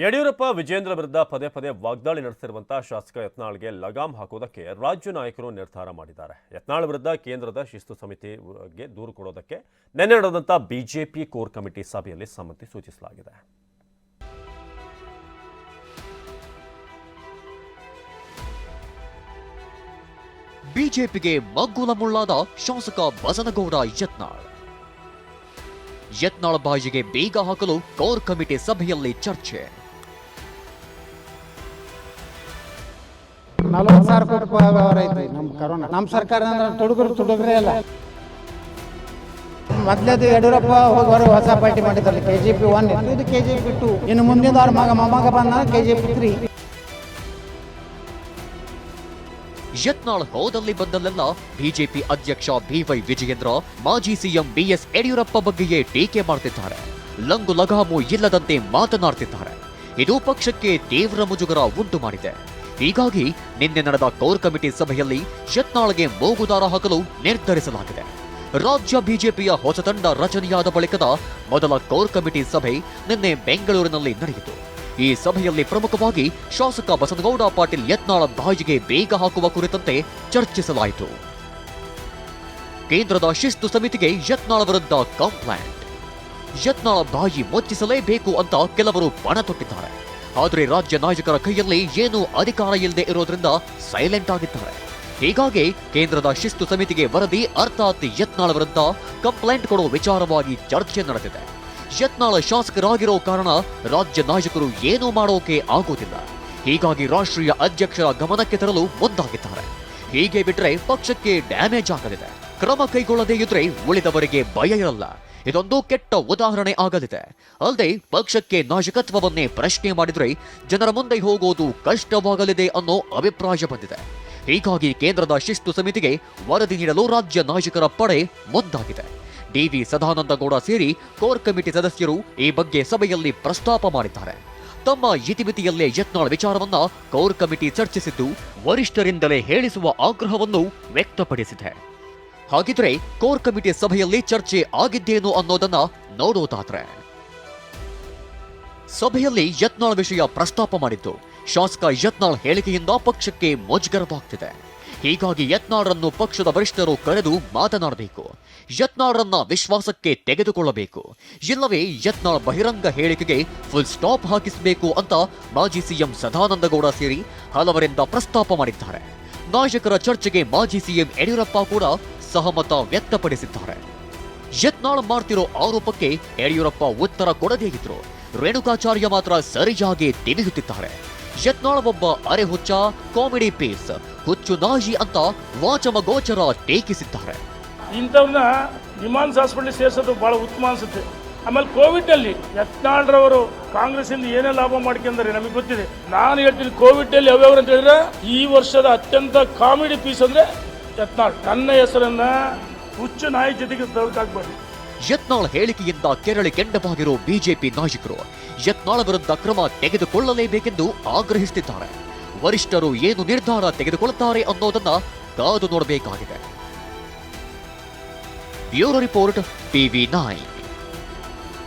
ಯಡಿಯೂರಪ್ಪ ವಿಜೇಂದ್ರ ವಿರುದ್ಧ ಪದೇ ಪದೇ ವಾಗ್ದಾಳಿ ನಡೆಸಿರುವಂತಹ ಶಾಸಕ ಯತ್ನಾಳ್ಗೆ ಲಗಾಮ್ ಹಾಕುವುದಕ್ಕೆ ರಾಜ್ಯ ನಾಯಕರು ನಿರ್ಧಾರ ಮಾಡಿದ್ದಾರೆ. ಯತ್ನಾಳ್ ವಿರುದ್ಧ ಕೇಂದ್ರದ ಶಿಸ್ತು ಸಮಿತಿಗೆ ದೂರು ಕೊಡೋದಕ್ಕೆ ನಿನ್ನೆ ನಡೆದಂಥ ಬಿಜೆಪಿ ಕೋರ್ ಕಮಿಟಿ ಸಭೆಯಲ್ಲಿ ಸಮ್ಮತಿ ಸೂಚಿಸಲಾಗಿದೆ. ಬಿಜೆಪಿಗೆ ಮಗ್ಗುಲ ಮುಳ್ಳಾದ ಶಾಸಕ ಬಸನಗೌಡ ಯತ್ನಾಳ್. ಯತ್ನಾಳ್ ಬಾಯಿಗೆ ಬೇಗ ಹಾಕಲು ಕೋರ್ ಕಮಿಟಿ ಸಭೆಯಲ್ಲಿ ಚರ್ಚೆ. ನಲವತ್ತು ಸಾವಿರ ಕೋಟಿ ವ್ಯವಹಾರ ಐತಿ ನಮ್ಮ ಕರೋನಾ ನಮ್ಮ ಸರ್ಕಾರ ಅಂದ್ರೆ ತುಡುಗರು ತುಡುಗ್ರೆ ಅಲ್ಲ. ಮೊದ್ಲೇದು ಯಡಿಯೂರಪ್ಪ ಹೋಗಿ ಹೊರ ಹೊಸ ಪಾರ್ಟಿ ಮಾಡಿದ್ರಲ್ಲಿ ಕೆ ಜಿ ಪಿ ಒನ್ ಇದು ಕೆ ಜಿ ಪಿ ಟು ಇನ್ನು ಮುಂದಿನ ಅವ್ರ ಮಗ ಮೊಮ್ಮಗ ಬಂದ K G P three Yatnal ಹೋದಲ್ಲಿ ಬಂದಲ್ಲೆಲ್ಲ ಬಿಜೆಪಿ ಅಧ್ಯಕ್ಷ ಬಿವೈ ವಿಜಯೇಂದ್ರ, ಮಾಜಿ ಸಿಎಂ ಬಿಎಸ್ ಯಡಿಯೂರಪ್ಪ ಬಗ್ಗೆಯೇ ಟೀಕೆ ಮಾಡ್ತಿದ್ದಾರೆ. ಲಂಗು ಲಗಾಮು ಇಲ್ಲದಂತೆ ಮಾತನಾಡ್ತಿದ್ದಾರೆ. ಇದು ಪಕ್ಷಕ್ಕೆ ತೀವ್ರ ಮುಜುಗರ ಉಂಟು ಮಾಡಿದೆ ಹೀಗಾಗಿ ನಿನ್ನೆ ನಡೆದ ಕೋರ್ ಕಮಿಟಿ ಸಭೆಯಲ್ಲಿ ಶೆಟ್ನಾಳ್ಗೆ ಮೂಗುದಾರ ಹಾಕಲು ನಿರ್ಧರಿಸಲಾಗಿದೆ. ರಾಜ್ಯ ಬಿಜೆಪಿಯ ಹೊಸ ತಂಡ ರಚನೆಯಾದ ಬಳಿಕದ ಮೊದಲ ಕೋರ್ ಕಮಿಟಿ ಸಭೆ ನಿನ್ನೆ ಬೆಂಗಳೂರಿನಲ್ಲಿ ನಡೆಯಿತು. ಈ ಸಭೆಯಲ್ಲಿ ಪ್ರಮುಖವಾಗಿ ಶಾಸಕ ಬಸನಗೌಡ ಪಾಟೀಲ್ ಯತ್ನಾಳ ಬಾಯಿಗೆ ಬೇಗ ಹಾಕುವ ಕುರಿತಂತೆ ಚರ್ಚಿಸಲಾಯಿತು. ಕೇಂದ್ರದ ಶಿಸ್ತು ಸಮಿತಿಗೆ ಯತ್ನಾಳ ವಿರುದ್ಧ ಕಂಪ್ಲೇಂಟ್. ಯತ್ನಾಳ ಬಾಯಿ ಮುಚ್ಚಿಸಲೇಬೇಕು ಅಂತ ಕೆಲವರು ಪಣ ತೊಟ್ಟಿದ್ದಾರೆ. ಆದರೆ ರಾಜ್ಯ ನಾಯಕರ ಕೈಯಲ್ಲಿ ಏನೂ ಅಧಿಕಾರ ಇಲ್ಲದೆ ಇರೋದ್ರಿಂದ ಸೈಲೆಂಟ್ ಆಗಿದ್ದಾರೆ. ಹೀಗಾಗಿ ಕೇಂದ್ರದ ಶಿಸ್ತು ಸಮಿತಿಗೆ ವರದಿ ಅರ್ಥಾತ್ ಯತ್ನಾಳ ವಿರುದ್ಧ ಕಂಪ್ಲೇಂಟ್ ಕೊಡುವ ವಿಚಾರವಾಗಿ ಚರ್ಚೆ ನಡೆದಿದೆ. ಯತ್ನಾಳ ಶಾಸಕರಾಗಿರೋ ಕಾರಣ ರಾಜ್ಯ ನಾಯಕರು ಏನೂ ಮಾಡೋಕೆ ಆಗೋದಿಲ್ಲ. ಹೀಗಾಗಿ ರಾಷ್ಟ್ರೀಯ ಅಧ್ಯಕ್ಷರ ಗಮನಕ್ಕೆ ತರಲು ಮುಂದಾಗಿದ್ದಾರೆ. ಹೀಗೆ ಬಿಟ್ರೆ ಪಕ್ಷಕ್ಕೆ ಡ್ಯಾಮೇಜ್ ಆಗಲಿದೆ. ಕ್ರಮ ಕೈಗೊಳ್ಳದೇ ಇದ್ರೆ ಉಳಿದವರಿಗೆ ಭಯ ಇರಲ್ಲ. ಇದೊಂದು ಕೆಟ್ಟ ಉದಾಹರಣೆ ಆಗಲಿದೆ. ಅಲ್ಲದೆ ಪಕ್ಷಕ್ಕೆ ನಾಯಕತ್ವವನ್ನೇ ಪ್ರಶ್ನೆ ಮಾಡಿದರೆ ಜನರ ಮುಂದೆ ಹೋಗೋದು ಕಷ್ಟವಾಗಲಿದೆ ಅನ್ನೋ ಅಭಿಪ್ರಾಯ ಬಂದಿದೆ. ಹೀಗಾಗಿ ಕೇಂದ್ರದ ಶಿಸ್ತು ಸಮಿತಿಗೆ ವರದಿ ನೀಡಲು ರಾಜ್ಯ ನಾಯಕರ ಪಡೆ ಮುಂದಾಗಿದೆ. ಡಿವಿ ಸದಾನಂದಗೌಡ ಸೇರಿ ಕೋರ್ ಕಮಿಟಿ ಸದಸ್ಯರು ಈ ಬಗ್ಗೆ ಸಭೆಯಲ್ಲಿ ಪ್ರಸ್ತಾಪ ಮಾಡಿದ್ದಾರೆ. ತಮ್ಮ ಇತಿಮಿತಿಯಲ್ಲೇ ಯತ್ನಾಳ್ ವಿಚಾರವನ್ನ ಕೋರ್ ಕಮಿಟಿ ಚರ್ಚಿಸಿದ್ದು ವರಿಷ್ಠರಿಂದಲೇ ಹೇಳಿಸುವ ಆಗ್ರಹವನ್ನು ವ್ಯಕ್ತಪಡಿಸಿದೆ. ಹಾಗಿದ್ರೆ ಕೋರ್ ಕಮಿಟಿ ಸಭೆಯಲ್ಲಿ ಚರ್ಚೆ ಆಗಿದ್ದೇನು ಅನ್ನೋದನ್ನ ನೋಡೋದಾದ್ರೆ ಸಭೆಯಲ್ಲಿ ಯತ್ನಾಳ್ ವಿಷಯ ಪ್ರಸ್ತಾಪ ಮಾಡಿದ್ದು, ಶಾಸಕ ಯತ್ನಾಳ್ ಹೇಳಿಕೆಯಿಂದ ಪಕ್ಷಕ್ಕೆ ಮುಜುಗರವಾಗ್ತಿದೆ ಹೀಗಾಗಿ ಯತ್ನಾಳ್ರನ್ನು ಪಕ್ಷದ ವರಿಷ್ಠರು ಕರೆದು ಮಾತನಾಡಬೇಕು. ಯತ್ನಾಳ್ರನ್ನ ವಿಶ್ವಾಸಕ್ಕೆ ತೆಗೆದುಕೊಳ್ಳಬೇಕು. ಇಲ್ಲವೇ ಯತ್ನಾಳ್ ಬಹಿರಂಗ ಹೇಳಿಕೆಗೆ ಫುಲ್ ಸ್ಟಾಪ್ ಹಾಕಿಸಬೇಕು ಅಂತ ಮಾಜಿ ಸಿಎಂ ಸದಾನಂದಗೌಡ ಸೇರಿ ಹಲವರಿಂದ ಪ್ರಸ್ತಾಪ ಮಾಡಿದ್ದಾರೆ. ನಾಯಕರ ಚರ್ಚೆಗೆ ಮಾಜಿ ಸಿಎಂ ಯಡಿಯೂರಪ್ಪ ಕೂಡ ಸಹಮತ ವ್ಯಕ್ತಪಡಿಸಿದ್ದಾರೆ. ಯತ್ನಾಳ್ ಮಾಡ್ತಿರೋ ಆರೋಪಕ್ಕೆ ಯಡಿಯೂರಪ್ಪ ಉತ್ತರ ಕೊಡದೇ ಇದ್ರು ರೇಣುಕಾಚಾರ್ಯ ಮಾತ್ರ ಸರಿಯಾಗಿ ತಿವಿಯುತ್ತಿದ್ದಾರೆ ಯತ್ನಾಳ ಒಬ್ಬ ಅರೆಹುಚ್ಚ, ಕಾಮಿಡಿ ಪೀಸ್, ಹುಚ್ಚು ನಾಯಿ ಅಂತ ವಾಚಮ ಗೋಚರ ಟೀಕಿಸಿದ್ದಾರೆ. ಇಂಥವ್ರನ್ನ ನಿಮಾನ್ಸ್ ಹಾಸ್ಪಿಟಲ್ ಸೇರಿಸೋದು ಬಹಳ ಉತ್ತಮ ಅನ್ಸುತ್ತೆ. ಆಮೇಲೆ ಕೋವಿಡ್ನಲ್ಲಿ ಯತ್ನಾಳ್ರವರು ಕಾಂಗ್ರೆಸ್ಸಿಂದ ಏನೇ ಲಾಭ ಮಾಡ್ಕೊಂಡ್ರೆ ನಮಗೆ ಗೊತ್ತಿದೆ. ನಾನು ಹೇಳ್ತೀನಿ, ಕೋವಿಡ್ನಲ್ಲಿ ಯಾವ್ಯಾವ್ರು ಅಂತ ಹೇಳಿದ್ರೆ ಈ ವರ್ಷದ ಅತ್ಯಂತ ಕಾಮಿಡಿ ಪೀಸ್ ಅಂದ್ರೆ ಯತ್ನಾಳ್ ತನ್ನ ಹೆಸರನ್ನ ಹುಚ್ಚು ನಾಯಿ ಜೊತೆಗೆ ತಳಕಾಕ್ಬೇಡಿ ಯತ್ನಾಳ್ ಹೇಳಿಕೆಯಿಂದ ಕೆರಳಿ ಕೆಂಡವಾಗಿರೋ ಬಿಜೆಪಿ ನಾಯಕರು ಯತ್ನಾಳ್ ವಿರುದ್ಧ ಕ್ರಮ ತೆಗೆದುಕೊಳ್ಳಲೇಬೇಕೆಂದು ಆಗ್ರಹಿಸುತ್ತಿದ್ದಾರೆ. ವರಿಷ್ಠರು ಏನು ನಿರ್ಧಾರ ತೆಗೆದುಕೊಳ್ಳುತ್ತಾರೆ ಅನ್ನೋದನ್ನ ಕಾದು ನೋಡಬೇಕಾಗಿದೆ. Bureau report, TV nine.